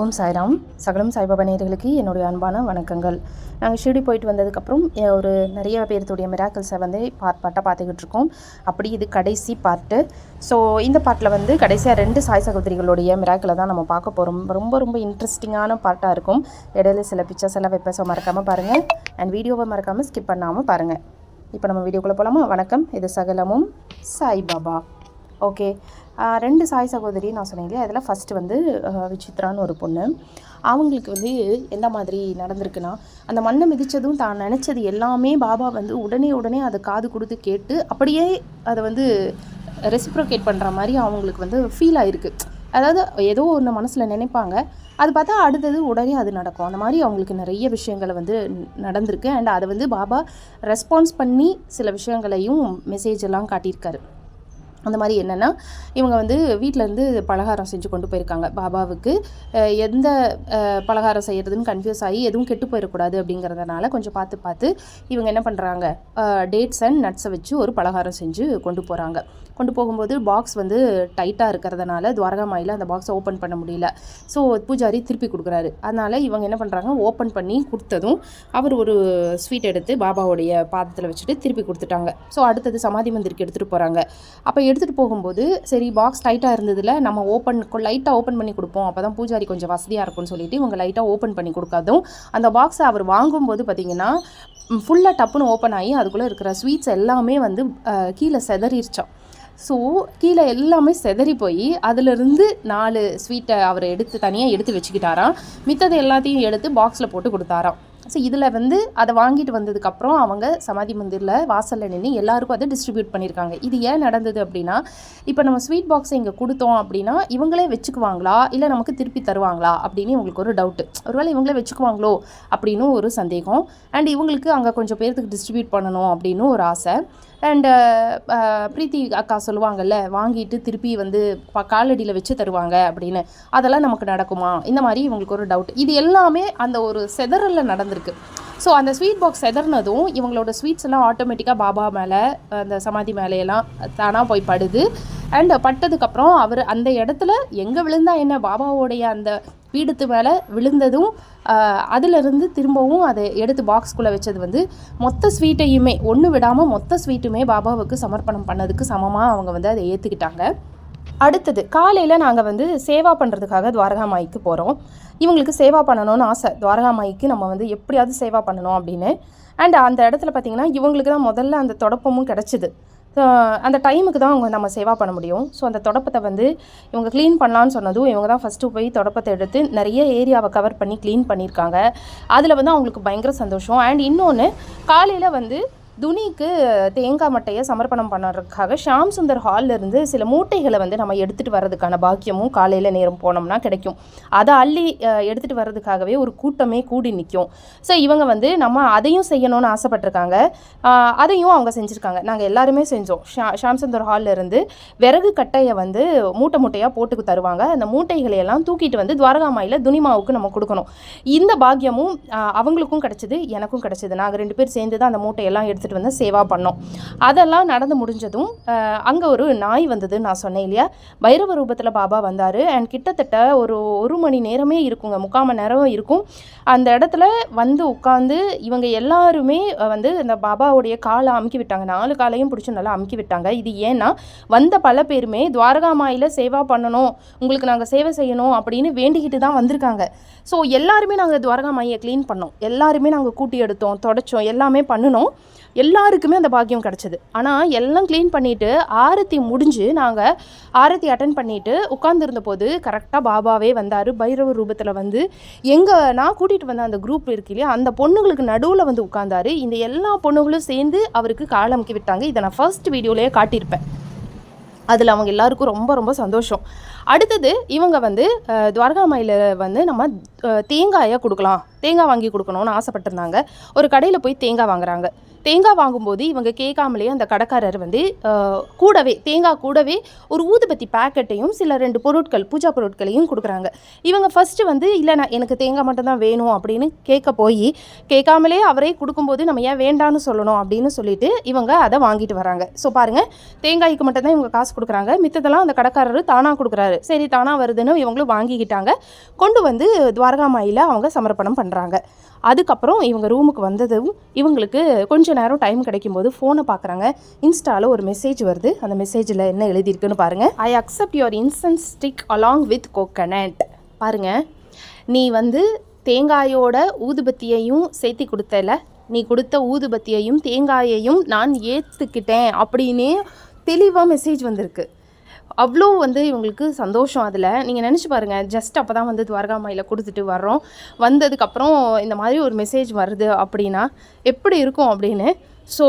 ஓம் சாய்ராம். சகலம் சாய்பாபா நேயர்களுக்கு என்னுடைய அன்பான வணக்கங்கள். நாங்கள் ஷிரடி போயிட்டு வந்ததுக்கப்புறம் ஒரு நிறைய பேர்த்துடைய மிராக்கிள்ஸை வந்து பார்ட் பார்ட்டாக பார்த்துக்கிட்டு இருக்கோம். அப்படி இது கடைசி பார்ட்டு ஸோ இந்த பார்ட்டில் வந்து கடைசியாக ரெண்டு சாய் சகோதரிகளுடைய மிராக்கிளை தான் நம்ம பார்க்க போகிறோம் ரொம்ப ரொம்ப இன்ட்ரெஸ்டிங்கான பார்ட்டாக இருக்கும். இடையில சில பிக்சர்ஸ் எல்லாம் வைப்பேன். ஸோ மறக்காமல் பாருங்கள் அண்ட் வீடியோவை மறக்காமல் ஸ்கிப் பண்ணாமல் பாருங்கள் இப்போ நம்ம வீடியோக்குள்ளே போகலாமா வணக்கம். இது சகலமும் சாய்பாபா. ஓகே ரெண்டு சாய் சகோதரி நான் சொன்னேன் இல்லையா? அதில் ஃபஸ்ட்டு வந்து விசித்ரான்னு ஒரு பொண்ணு. அவங்களுக்கு வந்து எந்த மாதிரி நடந்திருக்குன்னா அந்த மண்ணை மிதித்ததும் தான் நினச்சது எல்லாமே பாபா வந்து உடனே உடனே அதை காது கொடுத்து கேட்டு அப்படியே அதை வந்து ரெசிப்ரோகேட் பண்ணுற மாதிரி அவங்களுக்கு வந்து ஃபீல் ஆகிருக்கு அதாவது ஏதோ ஒன்று மனசில் நினைப்பாங்க. அது பார்த்தா அடுத்தது உடனே அது நடக்கும். அந்த மாதிரி அவங்களுக்கு நிறைய விஷயங்களை வந்து நடந்திருக்கு. அண்ட் அதை வந்து பாபா ரெஸ்பான்ஸ் பண்ணி சில விஷயங்களையும் மெசேஜ் எல்லாம் காட்டியிருக்காரு. அந்த மாதிரி என்னென்னா இவங்க வந்து வீட்டிலேருந்து பலகாரம் செஞ்சு கொண்டு போயிருக்காங்க பாபாவுக்கு. எந்த பலகாரம் செய்கிறதுன்னு கன்ஃபியூஸ் ஆகி எதுவும் கெட்டு போயிடக்கூடாது அப்படிங்கிறதுனால கொஞ்சம் பார்த்து பார்த்து இவங்க என்ன பண்ணுறாங்க டேட்ஸ் அண்ட் நட்ஸை வச்சு ஒரு பலகாரம் செஞ்சு கொண்டு போகிறாங்க கொண்டு போகும்போது பாக்ஸ் வந்து டைட்டாக இருக்கிறதுனால துவாரகா மாயில் அந்த பாக்ஸை ஓப்பன் பண்ண முடியல. ஸோ பூஜாரி திருப்பி கொடுக்குறாரு. அதனால் இவங்க என்ன பண்ணுறாங்க ஓப்பன் பண்ணி கொடுத்ததும் அவர் ஒரு ஸ்வீட் எடுத்து பாபாவுடைய பாதத்தில் வச்சுட்டு திருப்பி கொடுத்துட்டாங்க. ஸோ அடுத்தது சமாதி மந்திருக்கு எடுத்துகிட்டு போகிறாங்க அப்போ எடுத்துகிட்டு போகும்போது சரி பாக்ஸ் டைட்டாக இருந்ததில் நம்ம ஓப்பன் லைட்டாக ஓப்பன் பண்ணி கொடுப்போம். அப்போ தான் பூஜாரி கொஞ்சம் வசதியாக இருக்கும்னு சொல்லிட்டு இவங்க லைட்டாக ஓப்பன் பண்ணி கொடுக்காதும் அந்த பாக்ஸை அவர் வாங்கும்போது பார்த்தீங்கன்னா ஃபுல்லாக டப்புன்னு ஓப்பன் ஆகி அதுக்குள்ளே இருக்கிற ஸ்வீட்ஸ் எல்லாமே வந்து கீழே செதறிடுச்சான் ஸோ கீழே எல்லாமே செதறி போய் அதிலிருந்து நாலு ஸ்வீட்டை அவர் எடுத்து தனியாக எடுத்து வச்சுக்கிட்டாராம். மித்ததை எல்லாத்தையும் எடுத்து பாக்ஸில் போட்டு கொடுத்தாராம். ஸோ இதில் வந்து அதை வாங்கிட்டு வந்ததுக்கப்புறம் அவங்க சமாதி மந்திரில் வாசலில் நின்று எல்லாருக்கும் அதை டிஸ்ட்ரிபியூட் பண்ணியிருக்காங்க இது ஏன் நடந்தது அப்படின்னா இப்போ நம்ம ஸ்வீட் பாக்ஸை இங்கே கொடுத்தோம் அப்படின்னா இவங்களே வச்சுக்குவாங்களா? இல்லை நமக்கு திருப்பி தருவாங்களா? அப்படின்னு இவங்களுக்கு ஒரு டவுட்டு ஒருவேளை இவங்களே வச்சுக்குவாங்களோ? அப்படின்னு ஒரு சந்தேகம். அண்ட் இவங்களுக்கு அங்கே கொஞ்சம் பேர்த்துக்கு டிஸ்ட்ரிபியூட் பண்ணணும் அப்படின்னு ஒரு ஆசை. அண்டு uh, uh, ப்ரீத்தி அக்கா சொல்லுவாங்கல்ல வாங்கிட்டு திருப்பி வந்து ப- காலடியில் வச்சு தருவாங்க அப்படின்னு. அதெல்லாம் நமக்கு நடக்குமா? இந்த மாதிரி இவங்களுக்கு ஒரு டவுட் இது எல்லாமே அந்த ஒரு செதறலில் நடந்திருக்கு. ஸோ அந்த ஸ்வீட் பாக்ஸ் செதறினதும் இவங்களோட ஸ்வீட்ஸ் எல்லாம் ஆட்டோமேட்டிக்காக பாபா மேலே அந்த சமாதி மேலேயெல்லாம் தானாக போய் படுது. அண்ட் பட்டதுக்கப்புறம் அவர் அந்த இடத்துல எங்கே விழுந்தா என்ன? பாபாவோடைய அந்த பீடத்து மேலே விழுந்ததும் அதிலிருந்து திரும்பவும் அதை எடுத்து பாக்ஸ்குள்ளே வச்சது வந்து மொத்த ஸ்வீட்டையுமே ஒன்று விடாமல் மொத்த ஸ்வீட்டுமே பாபாவுக்கு சமர்ப்பணம் பண்ணதுக்கு சமமாக அவங்க வந்து அதை ஏற்றுக்கிட்டாங்க அடுத்தது காலையில் நாங்கள் வந்து சேவா பண்ணுறதுக்காக துவாரகா மாய்க்கு போகிறோம் இவங்களுக்கு சேவா பண்ணணும்னு ஆசை. துவாரகா மாய்க்கு நம்ம வந்து எப்படியாவது சேவா பண்ணணும் அப்படின்னு. அண்ட் அந்த இடத்துல பார்த்தீங்கன்னா இவங்களுக்கு தான் முதல்ல அந்த தொடப்பமும் கிடச்சிது. அந்த டைமுக்கு தான் அவங்க நம்ம சேவா பண்ண முடியும். ஸோ அந்த தொடப்பத்தை வந்து இவங்க க்ளீன் பண்ணலான்னு சொன்னதும் இவங்க தான் ஃபஸ்ட்டு போய் தொடப்பத்தை எடுத்து நிறைய ஏரியாவை கவர் பண்ணி க்ளீன் பண்ணியிருக்காங்க. அதில் வந்து அவங்களுக்கு பயங்கர சந்தோஷம். அண்ட் இன்னொன்று காலையில் வந்து துனிக்கு தேங்காய் மட்டையை சமர்ப்பணம் பண்ணுறதுக்காக ஷாம் சுந்தர் இருந்து சில மூட்டைகளை வந்து நம்ம எடுத்துகிட்டு வர்றதுக்கான பாக்கியமும் காலையில் நேரம் போனோம்னா கிடைக்கும். அதை அள்ளி எடுத்துகிட்டு வர்றதுக்காகவே ஒரு கூட்டமே கூடி நிற்கும். ஸோ இவங்க வந்து நம்ம அதையும் செய்யணும்னு ஆசைப்பட்டிருக்காங்க. அதையும் அவங்க செஞ்சுருக்காங்க. நாங்கள் எல்லாருமே செஞ்சோம். ஷா ஷாம் சுந்தர் இருந்து விறகு கட்டையை வந்து மூட்டை மூட்டையாக போட்டுக்கு தருவாங்க. அந்த மூட்டைகளை எல்லாம் தூக்கிட்டு வந்து துவாரகாமாயில் துனிமாவுக்கு நம்ம கொடுக்கணும். இந்த பாக்கியமும் அவங்களுக்கும் கிடச்சிது எனக்கும் கிடச்சிது. நாங்கள் ரெண்டு பேர் சேர்ந்து தான் அந்த மூட்டையெல்லாம் எடுத்து எடுத்துகிட்டு வந்து சேவா பண்ணோம். அதெல்லாம் நடந்து முடிஞ்சதும் அங்கே ஒரு நாய் வந்தது நான் சொன்னேன் இல்லையா? பைரவ ரூபத்தில் பாபா வந்தார். அண்ட் கிட்டத்தட்ட ஒரு ஒரு மணி நேரமே இருக்குங்க. முக்கால் மணி நேரம் இருக்கும். அந்த இடத்துல வந்து உட்காந்து இவங்க எல்லாருமே வந்து இந்த பாபாவுடைய காலை அமுக்கி விட்டாங்க. நாலு காலையும் பிடிச்சி நல்லா அமுக்கி விட்டாங்க. இது ஏன்னா வந்த பல பேருமே துவாரகாமாயில் சேவா பண்ணணும் உங்களுக்கு நாங்கள் சேவை செய்யணும் அப்படின்னு வேண்டிக்கிட்டு தான் வந்திருக்காங்க. ஸோ எல்லாருமே நாங்கள் துவாரகாமாயை க்ளீன் பண்ணோம். எல்லாருமே நாங்கள் கூட்டி எடுத்தோம் தொடச்சோம் எல்லாமே பண்ணினோம். எல்லாருக்குமே அந்த பாக்கியம் கிடச்சிது. ஆனால் எல்லாம் க்ளீன் பண்ணிவிட்டு ஆரத்தி முடிஞ்சு நாங்கள் ஆரத்தி அட்டன் பண்ணிவிட்டு உட்காந்துருந்த போது கரெக்டாக பாபாவே வந்தார் பைரவ ரூபத்தில் வந்து. எங்கள் நான் கூட்டிகிட்டு வந்த அந்த குரூப் இருக்கு இல்லையா அந்த பொண்ணுங்களுக்கு நடுவில் வந்து உட்காந்தாரு இந்த எல்லா பொண்ணுங்களும் சேர்ந்து அவருக்கு காலமுக்கி விட்டாங்க. இதை நான் ஃபர்ஸ்ட் வீடியோலேயே காட்டியிருப்பேன். அதில் அவங்க எல்லாருக்கும் ரொம்ப ரொம்ப சந்தோஷம். அடுத்தது இவங்க வந்து அஹ், துவாரகாமாயில் வந்து நம்ம தேங்காயை கொடுக்கலாம். தேங்காய் வாங்கி கொடுக்கணும்னு ஆசைப்பட்டிருந்தாங்க. ஒரு கடையில் போய் தேங்காய் வாங்குறாங்க. தேங்காய் வாங்கும்போது இவங்க கேட்காமலே அந்த கடைக்காரர் வந்து கூடவே தேங்காய் கூடவே ஒரு ஊதுபத்தி பேக்கெட்டையும் சில ரெண்டு பொருட்கள் பூஜா பொருட்களையும் கொடுக்குறாங்க. இவங்க ஃபஸ்ட்டு வந்து இல்லை நான் எனக்கு தேங்காய் மட்டும்தான் வேணும் அப்படின்னு கேட்க போய் கேட்காமலே அவரே கொடுக்கும்போது நம்ம ஏன் வேண்டான்னு சொல்லணும் அப்படின்னு சொல்லிட்டு இவங்க அதை வாங்கிட்டு வராங்க. ஸோ பாருங்கள் தேங்காய்க்கு மட்டும்தான் இவங்க காசு கொடுக்குறாங்க. மித்ததெல்லாம் அந்த கடைக்காரர் தானாக கொடுக்குறாரு. கொடுத்தாரு சரி தானாக வருதுன்னு இவங்களும் வாங்கிக்கிட்டாங்க. கொண்டு வந்து துவாரகாமாயில் அவங்க சமர்ப்பணம் பண்ணுறாங்க அதுக்கப்புறம் இவங்க ரூமுக்கு வந்ததும் இவங்களுக்கு கொஞ்ச நேரம் டைம் கிடைக்கும்போது ஃபோனை பார்க்குறாங்க இன்ஸ்டாவில் ஒரு மெசேஜ் வருது. அந்த மெசேஜில் என்ன எழுதியிருக்குன்னு பாருங்கள் I accept your incense stick along with coconut பாருங்கள் நீ வந்து தேங்காயோட ஊதுபத்தியையும் சேர்த்தி கொடுத்தல. நீ கொடுத்த ஊதுபத்தியையும் தேங்காயையும் நான் ஏற்றுக்கிட்டேன் அப்படின்னே தெளிவாக மெசேஜ் வந்திருக்கு. அவ்வளோ வந்து இவங்களுக்கு சந்தோஷம் அதில். நீங்கள் நினச்சி பாருங்கள் ஜஸ்ட் அப்போ தான் வந்து துவாரகாமாயில் கொடுத்துட்டு வர்றோம். வந்ததுக்கப்புறம் இந்த மாதிரி ஒரு மெசேஜ் வருது அப்படின்னா எப்படி இருக்கும் அப்படின்னு? ஸோ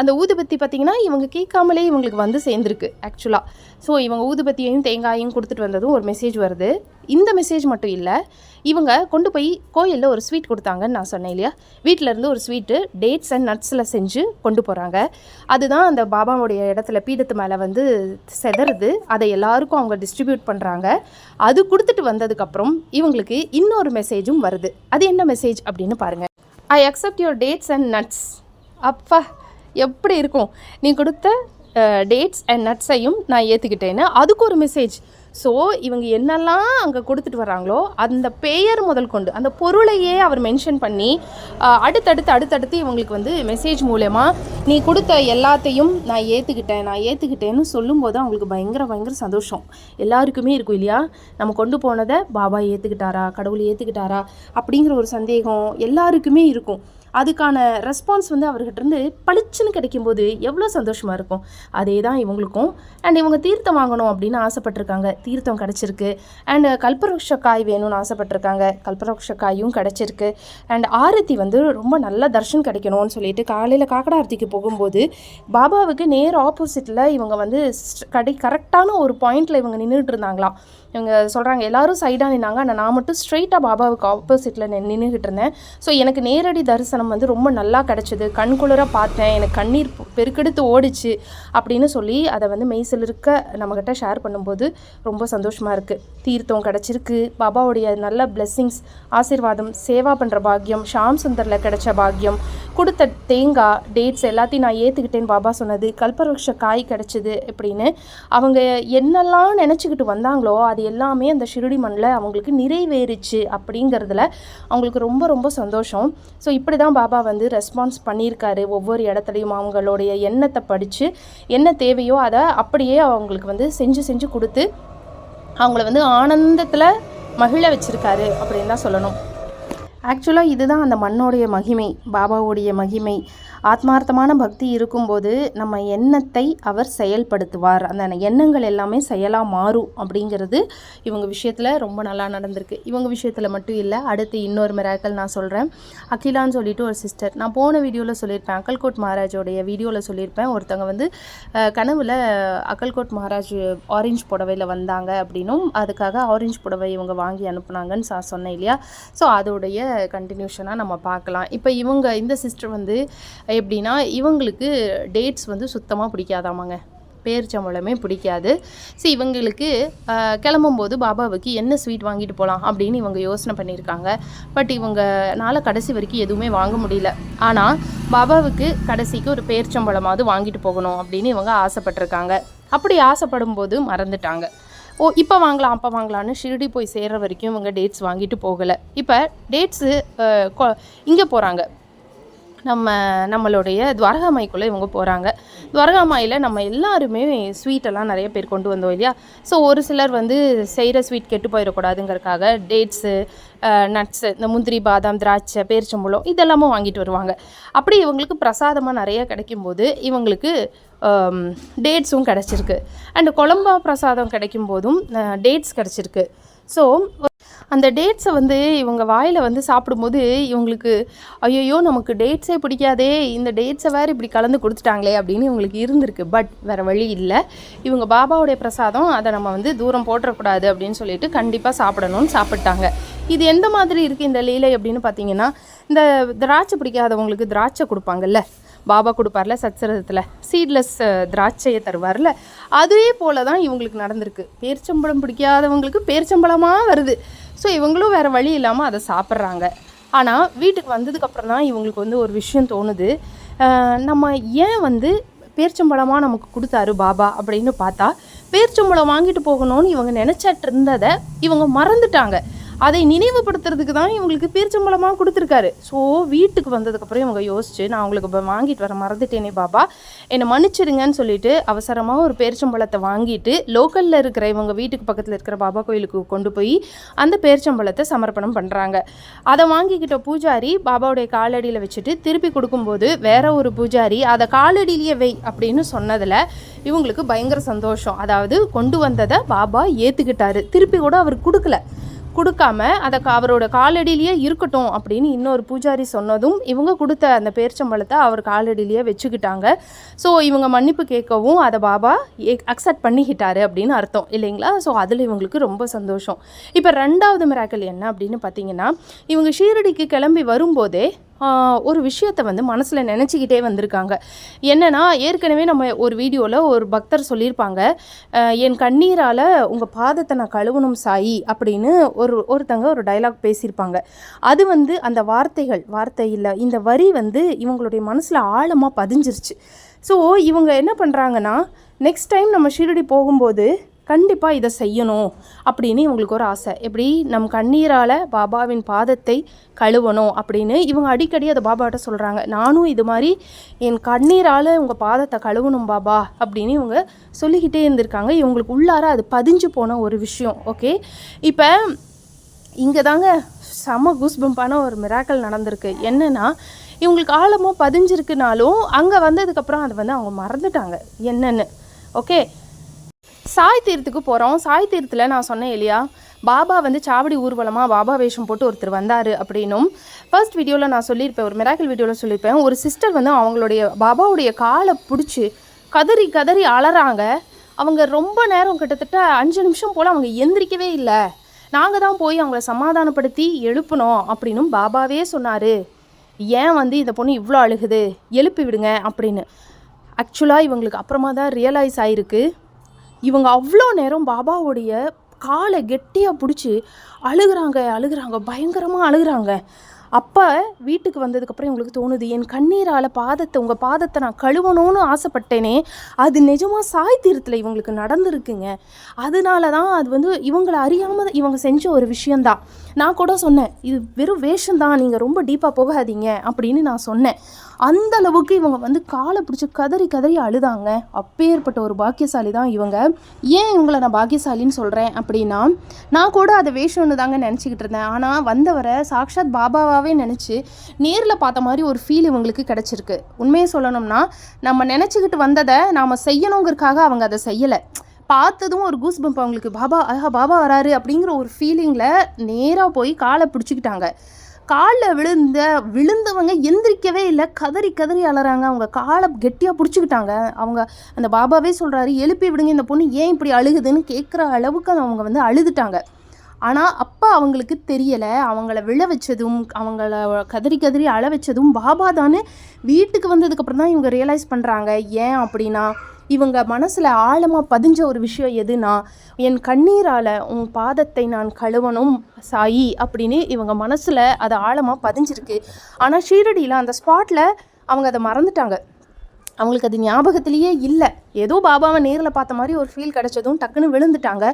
அந்த ஊதுபத்தி பார்த்திங்கன்னா இவங்க கேட்காமலே இவங்களுக்கு வந்து சேர்ந்துருக்கு ஆக்சுவலாக ஸோ இவங்க ஊதுபத்தியையும் தேங்காயையும் கொடுத்துட்டு வந்ததும் ஒரு மெசேஜ் வருது. இந்த மெசேஜ் மட்டும் இல்லை இவங்க கொண்டு போய் கோயிலில் ஒரு ஸ்வீட் கொடுத்தாங்கன்னு நான் சொன்னேன் இல்லையா? வீட்டில் இருந்து ஒரு ஸ்வீட்டு டேட்ஸ் அண்ட் நட்ஸில் செஞ்சு கொண்டு போகிறாங்க அதுதான் அந்த பாபாவுடைய இடத்துல பீடத்து மேலே வந்து செதறுது. அதை எல்லாருக்கும் அவங்க டிஸ்ட்ரிபியூட் பண்ணுறாங்க அது கொடுத்துட்டு வந்ததுக்கப்புறம் இவங்களுக்கு இன்னொரு மெசேஜும் வருது. அது என்ன மெசேஜ் அப்படின்னு பாருங்கள் I accept your dates and nuts அப்பா எப்படி இருக்கும் நீ கொடுத்த டேட்ஸ் அண்ட் நட்ஸையும் நான் ஏற்றுக்கிட்டேன்னு அதுக்கு ஒரு மெசேஜ் ஸோ இவங்க என்னெல்லாம் அங்கே கொடுத்துட்டு வராங்களோ அந்த பெயர் முதல் கொண்டு அந்த பொருளையே அவர் மென்ஷன் பண்ணி அடுத்தடுத்து அடுத்தடுத்து இவங்களுக்கு வந்து மெசேஜ் மூலயமா நீ கொடுத்த எல்லாத்தையும் நான் ஏற்றுக்கிட்டேன் நான் ஏற்றுக்கிட்டேன்னு சொல்லும்போது அவங்களுக்கு பயங்கர பயங்கர சந்தோஷம். எல்லாருக்குமே இருக்கும் இல்லையா? நம்ம கொண்டு போனதை பாபா ஏற்றுக்கிட்டாரா கடவுள் ஏற்றுக்கிட்டாரா அப்படிங்கிற ஒரு சந்தேகம் எல்லாருக்குமே இருக்கும். அதுக்கான ரெஸ்பான்ஸ் வந்து அவர்கிட்ட இருந்து பளிச்சுன்னு கிடைக்கும்போது எவ்வளோ சந்தோஷமாக இருக்கும். அதே தான் இவங்களுக்கும். அண்ட் இவங்க தீர்த்தம் வாங்கணும் அப்படின்னு ஆசைப்பட்டிருக்காங்க. தீர்த்தம் கிடச்சிருக்கு. அண்ட் கல்பவருஷ காய் வேணும்னு ஆசைப்பட்டிருக்காங்க. கல்பவருஷ காயும் கிடச்சிருக்கு. அண்ட் ஆரத்தி வந்து ரொம்ப நல்ல தர்ஷன் கிடைக்கணும்னு சொல்லிட்டு காலையில் காக்கடா ஆரத்திக்கு போகும்போது பாபாவுக்கு நேர் ஆப்போசிட்டில் இவங்க வந்து கடை கரெக்டான ஒரு பாயிண்டில் இவங்க நின்றுட்டு இருந்தாங்களாம். இவங்க சொல்கிறாங்க எல்லாரும் சைடாக நின்னாங்க. ஆனால் நான் மட்டும் ஸ்ட்ரெயிட்டாக பாபாவுக்கு ஆப்போசிட்டில் நின்றுக்கிட்டு இருந்தேன். ஸோ எனக்கு நேரடி தரிசனம் வந்து ரொம்ப நல்லா கிடச்சிது. கண்குளிராக பார்த்தேன். எனக்கு கண்ணீர் பெருக்கெடுத்து ஓடிச்சு அப்படின்னு சொல்லி அதை வந்து மெய்சிலிருக்க நம்மக்கிட்ட ஷேர் பண்ணும்போது ரொம்ப சந்தோஷமாக இருக்குது தீர்த்தம் கிடச்சிருக்கு. பாபாவுடைய நல்ல பிளெஸ்ஸிங்ஸ் ஆசீர்வாதம் சேவா பண்ணுற பாக்கியம் ஷாம் சுந்தரில் கிடைச்ச பாக்கியம் கொடுத்த தேங்காய் டேட்ஸ் எல்லாத்தையும் நான் ஏற்றுக்கிட்டேன்னு பாபா சொன்னது கல்பவருஷ காய் கிடச்சிது அப்படின்னு அவங்க என்னெல்லாம் நினச்சிக்கிட்டு வந்தாங்களோ அது எல்லாமே அந்த ஷிருடி மண்ணில் அவங்களுக்கு நிறைவேறிச்சு அப்படிங்கிறதுல அவங்களுக்கு ரொம்ப ரொம்ப சந்தோஷம். ஸோ இப்படி தான் பாபா வந்து ரெஸ்பான்ஸ் பண்ணியிருக்காரு. ஒவ்வொரு இடத்துலையும் அவங்களுடைய எண்ணத்தை படித்து என்ன தேவையோ அதை அப்படியே அவங்களுக்கு வந்து செஞ்சு செஞ்சு கொடுத்து அவங்கள வந்து ஆனந்தத்தில் மகிழ வச்சுருக்காரு அப்படின்னு தான் சொல்லணும். ஆக்சுவலாக இதுதான் அந்த மண்ணோடைய மகிமை பாபாவுடைய மகிமை. ஆத்மார்த்தமான பக்தி இருக்கும்போது நம்ம எண்ணத்தை அவர் செயல்படுத்துவார். அந்த எண்ணங்கள் எல்லாமே செயலாக மாறும் அப்படிங்கிறது இவங்க விஷயத்தில் ரொம்ப நல்லா நடந்திருக்கு. இவங்க விஷயத்தில் மட்டும் இல்லை அடுத்து இன்னொரு மிராக்கள் நான் சொல்கிறேன் அகிலான்னு சொல்லிட்டு ஒரு சிஸ்டர் நான் போன வீடியோவில் சொல்லியிருப்பேன் அக்கல்கோட் மகாராஜோடைய வீடியோவில் சொல்லியிருப்பேன். ஒருத்தங்க வந்து கனவில் அக்கல்கோட் மகாராஜ் ஆரஞ்சு புடவையில் வந்தாங்க அப்படின்னும் அதுக்காக ஆரஞ்சு புடவை இவங்க வாங்கி அனுப்புனாங்கன்னு நான் சொன்னேன் இல்லையா? ஸோ அதோடைய கண்டினியூஷனாக நம்ம பார்க்கலாம். இப்போ இவங்க இந்த சிஸ்டர் வந்து எப்படின்னா இவங்களுக்கு டேட்ஸ் வந்து சுத்தமாக பிடிக்காதாமாங்க. பேரிச்சம்பழமே பிடிக்காது. ஸோ இவங்களுக்கு கிளம்பும்போது பாபாவுக்கு என்ன ஸ்வீட் வாங்கிட்டு போகலாம் அப்படின்னு இவங்க யோசனை பண்ணியிருக்காங்க. பட் இவங்கனால கடைசி வரைக்கும் எதுவுமே வாங்க முடியல. ஆனால் பாபாவுக்கு கடைசிக்கு ஒரு பேரிச்சம்பழமாவது வாங்கிட்டு போகணும் அப்படின்னு இவங்க ஆசைப்பட்டிருக்காங்க. அப்படி ஆசைப்படும் போது மறந்துட்டாங்க. ஓ இப்போ வாங்கலாம் அப்போ வாங்கலான்னு ஷிரடி போய் சேர்ற வரைக்கும் இவங்க டேட்ஸ் வாங்கிட்டு போகலை. இப்போ டேட்ஸு இங்கே போகிறாங்க நம்ம நம்மளுடைய துவாரகாமாய்க்குள்ளே இவங்க போகிறாங்க துவாரகாமாயில் நம்ம எல்லாருமே ஸ்வீட்டெல்லாம் நிறைய பேர் கொண்டு வந்தோம் இல்லையா? ஸோ ஒரு சிலர் வந்து செய்கிற ஸ்வீட் கெட்டு போயிடக்கூடாதுங்கிறதுக்காக டேட்ஸு நட்ஸு இந்த முந்திரி பாதாம் திராட்சை பேரிச்சம்பழம் இதெல்லாமும் வாங்கிட்டு வருவாங்க. அப்படி இவங்களுக்கு பிரசாதமாக நிறைய கிடைக்கும்போது இவங்களுக்கு டேட்ஸும் கிடச்சிருக்கு. அண்டு குழம்பா பிரசாதம் கிடைக்கும் போதும் டேட்ஸ் கிடச்சிருக்கு. ஸோ அந்த டேட்ஸை வந்து இவங்க வாயில் வந்து சாப்பிடும்போது இவங்களுக்கு ஐயோ நமக்கு டேட்ஸே பிடிக்காதே இந்த டேட்ஸை வேறு இப்படி கலந்து கொடுத்துட்டாங்களே அப்படின்னு இவங்களுக்கு இருந்திருக்கு. பட் வேறு வழி இல்லை. இவங்க பாபாவுடைய பிரசாதம் அதை நம்ம வந்து தூரம் போட்டுறக்கூடாது அப்படின்னு சொல்லிட்டு கண்டிப்பாக சாப்பிடணும்னு சாப்பிட்டாங்க. இது எந்த மாதிரி இருக்குது இந்த லீலை அப்படின்னு பார்த்தீங்கன்னா இந்த திராட்சை பிடிக்காதவங்களுக்கு திராட்சை கொடுப்பாங்கல்ல பாபா கொடுப்பார்ல சச்சரதத்தில் சீட்லெஸ் திராட்சையை தருவார்ல அதே போல தான் இவங்களுக்கு நடந்திருக்கு. பேரிச்சம்பழம் பிடிக்காதவங்களுக்கு பேரிச்சம்பழமாக வருது. ஸோ இவங்களும் வேறு வழி இல்லாமல் அதை சாப்பிட்றாங்க. ஆனால் வீட்டுக்கு வந்ததுக்கப்புறம் தான் இவங்களுக்கு வந்து ஒரு விஷயம் தோணுது. நம்ம ஏன் வந்து பேர்ச்சம்பழமாக நமக்கு கொடுத்தாரு பாபா அப்படின்னு பார்த்தா பேர்ச்சம்பழம் வாங்கிட்டு போகணும்னு இவங்க நினச்சிட்டு இருந்ததை இவங்க மறந்துட்டாங்க. அதை நினைவுபடுத்துறதுக்கு தான் இவங்களுக்கு பீர்ச்சம்பளமாக கொடுத்துருக்காரு. ஸோ வீட்டுக்கு வந்ததுக்கப்புறம் இவங்க யோசிச்சு நான் உங்களுக்கு இப்போ வாங்கிட்டு வர மறந்துட்டேனே பாபா. என்னை மன்னிச்சிடுங்கன்னு சொல்லிட்டு அவசரமாக ஒரு பேர்ச்சம்பழத்தை வாங்கிட்டு லோக்கலில் இருக்கிற இவங்க வீட்டுக்கு பக்கத்தில் இருக்கிற பாபா கோயிலுக்கு கொண்டு போய் அந்த பேரிச்சம்பழத்தை சமர்ப்பணம் பண்ணுறாங்க அதை வாங்கிக்கிட்ட பூஜாரி பாபாவுடைய காலடியில் வச்சுட்டு திருப்பி கொடுக்கும்போது வேற ஒரு பூஜாரி அதை காலடியிலேயே வை அப்படின்னு சொன்னதில் இவங்களுக்கு பயங்கர சந்தோஷம். அதாவது கொண்டு வந்ததை பாபா ஏற்றுக்கிட்டாரு திருப்பி கூட அவர் கொடுக்கல. கொடுக்காம அதை க- அவரோட காலடியிலேயே இருக்கட்டும் அப்படின்னு இன்னொரு பூஜாரி சொன்னதும் இவங்க கொடுத்த அந்த பேர்ச்சம்பழத்தை அவர் காலடியிலேயே வச்சுக்கிட்டாங்க. ஸோ இவங்க மன்னிப்பு கேட்கவும் அதை பாபா அக்செப்ட் பண்ணிக்கிட்டாரு அப்படின்னு அர்த்தம். இல்லைங்களா? ஸோ அதில் இவங்களுக்கு ரொம்ப சந்தோஷம். இப்போ ரெண்டாவது மிராக்கல் என்ன அப்படின்னு பார்த்தீங்கன்னா இவங்க ஷீரடிக்கு கிளம்பி வரும்போதே ஒரு விஷயத்தை வந்து மனசில் நினச்சிக்கிட்டே வந்திருக்காங்க. என்னென்னா ஏற்கனவே நம்ம ஒரு வீடியோவில் ஒரு பக்தர் சொல்லியிருப்பாங்க என் கண்ணீரால் உங்கள் பாதத்தை நான் கழுவணும் சாயி அப்படின்னு ஒரு ஒருத்தங்க ஒரு டைலாக் பேசியிருப்பாங்க. அது வந்து அந்த வார்த்தைகள் வார்த்தை இல்லை இந்த வரி வந்து இவங்களுடைய மனசில் ஆழமாக பதிஞ்சிருச்சு. ஸோ இவங்க என்ன பண்ணுறாங்கன்னா நெக்ஸ்ட் டைம் நம்ம ஷீரடி போகும்போது கண்டிப்பாக இதை செய்யணும் அப்படின்னு இவங்களுக்கு ஒரு ஆசை. எப்படி? நம் கண்ணீரால் பாபாவின் பாதத்தை கழுவணும் அப்படின்னு இவங்க அடிக்கடி அதை பாபாட்ட சொல்கிறாங்க நானும் இது மாதிரி என் கண்ணீரால் உங்கள் பாதத்தை கழுவணும் பாபா அப்படின்னு இவங்க சொல்லிக்கிட்டே இருந்திருக்காங்க. இவங்களுக்கு உள்ளார அது பதிஞ்சு போன ஒரு விஷயம். ஓகே? இப்போ இங்கே தாங்க செம குஸ்பம்பான ஒரு மிராக்கல் நடந்திருக்கு. என்னென்னா இவங்களுக்கு ஆழமாக பதிஞ்சிருக்குனாலும் அங்கே வந்ததுக்கப்புறம் அதை வந்து அவங்க மறந்துட்டாங்க. என்னென்னு. ஓகே? சாய் தீர்த்துக்கு போகிறோம் சாய் தீர்த்தில் நான் சொன்னேன் இல்லையா? பாபா வந்து சாவடி ஊர்வலமாக பாபா வேஷம் போட்டு ஒருத்தர் வந்தார் அப்படின்னும். ஃபர்ஸ்ட் வீடியோவில் நான் சொல்லியிருப்பேன் ஒரு மிராக்கல் வீடியோவில் சொல்லியிருப்பேன். ஒரு சிஸ்டர் வந்து அவங்களுடைய பாபாவுடைய காலை பிடிச்சி கதறி கதறி அலறாங்க. அவங்க ரொம்ப நேரம் கிட்டத்தட்ட அஞ்சு நிமிஷம் போல் அவங்க எந்திரிக்கவே இல்லை. நாங்கள் தான் போய் அவங்கள சமாதானப்படுத்தி எழுப்பினோம் அப்படின்னும் பாபாவே சொன்னார். ஏன் வந்து இந்த பொண்ணு இவ்வளோ அழுகுது? எழுப்பி விடுங்க அப்படின்னு. ஆக்சுவலாக இவங்களுக்கு அப்புறமா தான் ரியலைஸ் ஆயிருக்கு. இவங்க அவ்வளோ நேரம் பாபாவுடைய காலை கெட்டியாக பிடிச்சி அழுகுறாங்க அழுகுறாங்க பயங்கரமாக அழுகுறாங்க. அப்போ வீட்டுக்கு வந்ததுக்கப்புறம் இவங்களுக்கு தோணுது என் கண்ணீரால் பாதத்தை உங்கள் பாதத்தை நான் கழுவணும்னு ஆசைப்பட்டேனே அது நிஜமாக சாய் தீரத்தில் இவங்களுக்கு நடந்திருக்குங்க. அதனால தான் அது வந்து இவங்களை அறியாமல் இவங்க செஞ்ச ஒரு விஷயந்தான் நான் கூட சொன்னேன் இது வெறும் வேஷம்தான் நீங்கள் ரொம்ப டீப்பாக போகாதீங்க அப்படின்னு நான் சொன்னேன். அந்த அளவுக்கு இவங்க வந்து காலை பிடிச்சி கதறி கதறி அழுதாங்க. அப்பேற்பட்ட ஒரு பாக்கியசாலி தான் இவங்க. ஏன் இவங்களை நான் பாக்கியசாலின்னு சொல்கிறேன் அப்படின்னா நான் கூட அதை வேஷம்னு தாங்க நினச்சிக்கிட்டு இருந்தேன். ஆனால் வந்தவரை சாக்ஷாத் பாபாவாகவே நினச்சி நேரில் பார்த்த மாதிரி ஒரு ஃபீல் இவங்களுக்கு கிடச்சிருக்கு. உண்மையை சொல்லணும்னா நம்ம நினச்சிக்கிட்டு வந்ததை நாம் செய்யணுங்கிறதுக்காக அவங்க அதை செய்யலை. பார்த்ததும் ஒரு கூஸ் பம்ப் அவங்களுக்கு பாபா ஆஹா பாபா வராரு அப்படிங்கிற ஒரு ஃபீலிங்கில் நேராக போய் காலை பிடிச்சிக்கிட்டாங்க. காலில் விழுந்த விழுந்தவங்க எந்திரிக்கவே இல்லை கதறி கதறி அலறாங்க. அவங்க காலை கெட்டியாக பிடிச்சிக்கிட்டாங்க. அவங்க அந்த பாபாவே சொல்கிறாரு எழுப்பி விடுங்க இந்த பொண்ணு ஏன் இப்படி அழுகுதுன்னு? கேட்குற அளவுக்கு அவங்க வந்து அழுதுட்டாங்க. ஆனால் அப்போ அவங்களுக்கு தெரியலை. அவங்கள விழ வச்சதும் அவங்கள கதறி கதறி அழ வச்சதும் பாபா தானே வீட்டுக்கு வந்ததுக்கப்புறம் தான் இவங்க ரியலைஸ் பண்ணுறாங்க ஏன் அப்படின்னா இவங்க மனசில் ஆழமாக பதிஞ்ச ஒரு விஷயம் எதுனா என் கண்ணீரால் உன் பாதத்தை நான் கழுவணும் சாயி அப்படின்னு இவங்க மனசில் அது ஆழமாக பதிஞ்சிருக்கு. ஆனால் ஷீரடியில் அந்த ஸ்பாட்டில் அவங்க அதை மறந்துட்டாங்க. அவங்களுக்கு அது ஞாபகத்திலேயே இல்லை. ஏதோ பாபாவை நேரில் பார்த்த மாதிரி ஒரு ஃபீல் கிடச்சதும் டக்குன்னு விழுந்துட்டாங்க.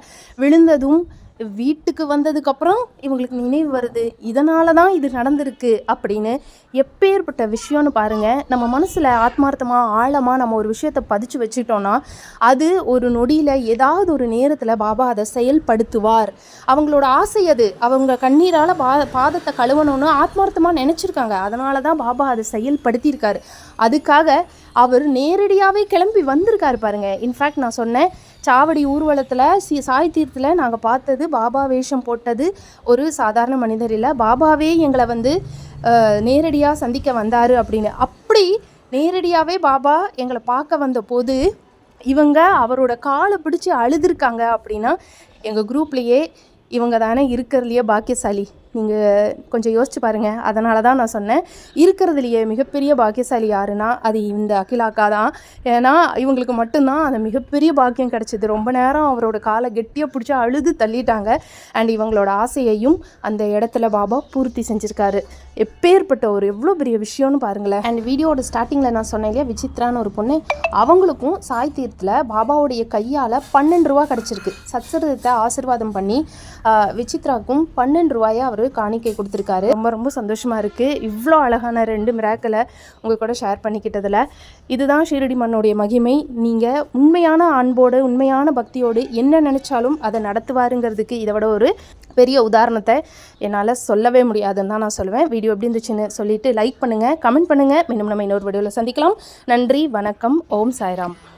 விழுந்ததும் வீட்டுக்கு வந்ததுக்கப்புறம் இவங்களுக்கு நினைவு வருது இதனால தான் இது நடந்திருக்கு அப்படின்னு எப்பேற்பட்ட விஷயம்னு பாருங்கள் நம்ம மனசில் ஆத்மார்த்தமாக ஆழமாக நம்ம ஒரு விஷயத்தை பதிச்சு வச்சுட்டோன்னா அது ஒரு நொடியில் ஏதாவது ஒரு நேரத்தில் பாபா அதை செயல்படுத்துவார். அவங்களோட ஆசை அது. அவங்க கண்ணீரால் பா பாதத்தை கழுவணும்னு ஆத்மார்த்தமாக நினச்சிருக்காங்க. அதனால தான் பாபா அதை செயல்படுத்தியிருக்காரு. அதுக்காக அவர் நேரடியாகவே கிளம்பி வந்திருக்காரு பாருங்க. இன்ஃபேக்ட் நான் சொன்னேன் சாவடி ஊர்வலத்தில் சி சாய் தீர்த்தில் நாங்கள் பார்த்தது பாபா வேஷம் போட்டது ஒரு சாதாரண மனிதர் இல்லை. பாபாவே எங்களை வந்து நேரடியாக சந்திக்க வந்தார் அப்படின்னு. அப்படி நேரடியாகவே பாபா எங்களை பார்க்க வந்த போது இவங்க அவரோட காலை பிடிச்சி அழுதுருக்காங்க அப்படின்னா எங்கள் குரூப்லேயே இவங்க தானே இருக்கிறதுலையே பாக்கியசாலி. நீங்கள் கொஞ்சம் யோசிச்சு பாருங்கள் அதனால தான் நான் சொன்னேன். இருக்கிறதுலையே மிகப்பெரிய பாக்கியசாலி யாருன்னா அது இந்த அகிலாக்கா தான். ஏன்னா இவங்களுக்கு மட்டும்தான் அந்த மிகப்பெரிய பாக்கியம் கிடச்சிது. ரொம்ப நேரம் அவரோட காலை கெட்டியாக பிடிச்சி அழுது தள்ளிட்டாங்க. அண்ட் இவங்களோட ஆசையையும் அந்த இடத்துல பாபா பூர்த்தி செஞ்சுருக்காரு. எப்பேற்பட்ட ஒரு எவ்வளோ பெரிய விஷயம்னு பாருங்களேன். அண்ட் வீடியோட ஸ்டார்டிங்கில் நான் சொன்னேன் இல்லையா விசித்ரான்னு ஒரு பொண்ணு. அவங்களுக்கும் சாய் தீர்த்தில் பாபாவுடைய கையால் பன்னெண்டு ரூபா கிடச்சிருக்கு. சத்சரத்தை ஆசீர்வாதம் பண்ணி விசித்ராக்கும் பன்னெண்டு ரூபாயை அவர் காணிக்கை கொடுத்துருக்காரு. ரொம்ப ரொம்ப சந்தோஷமாக இருக்குது இவ்வளோ அழகான ரெண்டு மிராக்களை உங்கள் கூட ஷேர் பண்ணிக்கிட்டதில். இதுதான் ஷீரடி மண்ணுடைய மகிமை. நீங்கள் உண்மையான அன்போடு உண்மையான பக்தியோடு என்ன நினச்சாலும் அதை நடத்துவாருங்கிறதுக்கு இதை விட ஒரு பெரிய உதாரணத்தை என்னால் சொல்லவே முடியாதுன்னு தான் நான் சொல்லுவேன். வீடியோ எப்படி இருந்துச்சுன்னு சொல்லிட்டு லைக் பண்ணுங்கள் கமெண்ட் பண்ணுங்கள் மீண்டும் நம்ம இன்னொரு வீடியோவில் சந்திக்கலாம். நன்றி வணக்கம். ஓம் சாய்ராம்.